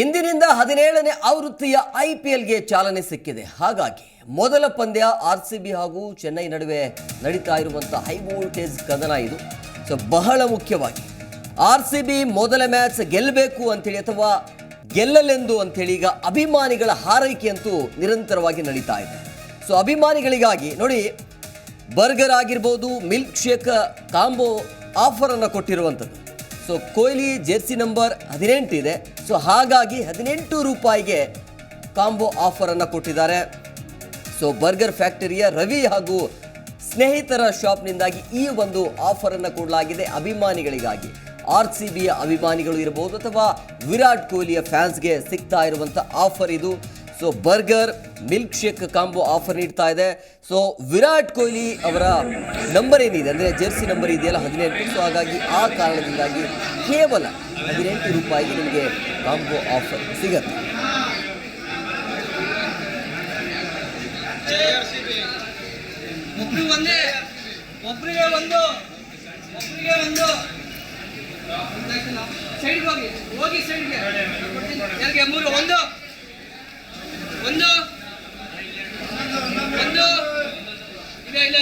ಇಂದಿನಿಂದ ಹದಿನೇಳನೇ ಆವೃತ್ತಿಯ ಐ ಪಿ ಎಲ್ಗೆ ಚಾಲನೆ ಸಿಕ್ಕಿದೆ. ಹಾಗಾಗಿ ಮೊದಲ ಪಂದ್ಯ ಆರ್ ಸಿ ಬಿ ಹಾಗೂ ಚೆನ್ನೈ ನಡುವೆ ನಡೀತಾ ಇರುವಂಥ ಹೈ ವೋಲ್ಟೇಜ್ ಕದನ ಇದು. ಸೊ ಬಹಳ ಮುಖ್ಯವಾಗಿ ಆರ್ ಸಿ ಬಿ ಮೊದಲ ಮ್ಯಾಚ್ ಗೆಲ್ಲಬೇಕು ಅಂತೇಳಿ ಅಥವಾ ಗೆಲ್ಲಲೆಂದು ಅಂಥೇಳಿ ಈಗ ಅಭಿಮಾನಿಗಳ ಹಾರೈಕೆಯಂತೂ ನಿರಂತರವಾಗಿ ನಡೀತಾ ಇದೆ. ಸೊ ಅಭಿಮಾನಿಗಳಿಗಾಗಿ ನೋಡಿ, ಬರ್ಗರ್ ಆಗಿರ್ಬೋದು ಮಿಲ್ಕ್ ಶೇಕ್ ಕಾಂಬೋ ಆಫರನ್ನು ಕೊಟ್ಟಿರುವಂಥದ್ದು. ಸೊ ಕೊಹ್ಲಿ ಜೆರ್ಸಿ ನಂಬರ್ ಹದಿನೆಂಟು ಇದೆ. ಸೊ ಹಾಗಾಗಿ ಹದಿನೆಂಟು ರೂಪಾಯಿಗೆ ಕಾಂಬೋ ಆಫರನ್ನು ಕೊಟ್ಟಿದ್ದಾರೆ. ಸೊ ಬರ್ಗರ್ ಫ್ಯಾಕ್ಟರಿಯ ರವಿ ಹಾಗೂ ಸ್ನೇಹಿತರ ಶಾಪ್ನಿಂದಾಗಿ ಈ ಒಂದು ಆಫರನ್ನು ಕೊಡಲಾಗಿದೆ ಅಭಿಮಾನಿಗಳಿಗಾಗಿ. ಆರ್ ಸಿ ಬಿಯ ಅಭಿಮಾನಿಗಳು ಇರಬಹುದು ಅಥವಾ ವಿರಾಟ್ ಕೊಹ್ಲಿಯ ಫ್ಯಾನ್ಸ್ಗೆ ಸಿಗ್ತಾ ಇರುವಂಥ ಆಫರ್ ಇದು. So burger milkshake combo offer ನೀಡ್ತಾ ಇದೆ. ಸೊ ವಿರಾಟ್ ಕೊಹ್ಲಿ ಅವರ ನಂಬರ್ ಏನಿದೆ? ಅಂದರೆ ಜೆರ್ಸಿ ನಂಬರ್ ಇದೆಯಲ್ಲ, ಹದಿನೆಂಟು. ಸೊ ಹಾಗಾಗಿ ಆ ಕಾರಣದಿಂದಾಗಿ ಕೇವಲ ಹದಿನೆಂಟು ರೂಪಾಯಿಗೆ ನಿಮಗೆ ಕಾಂಬೋ ಆಫರ್ ಸಿಗತ್ತೆ. ಸೈಡ್ಗೆ ಹೋಗಿ ಹೋಗಿ ಸೈಡ್ಗೆ ಮೂರು, ಒಂದು. ಒಂದು.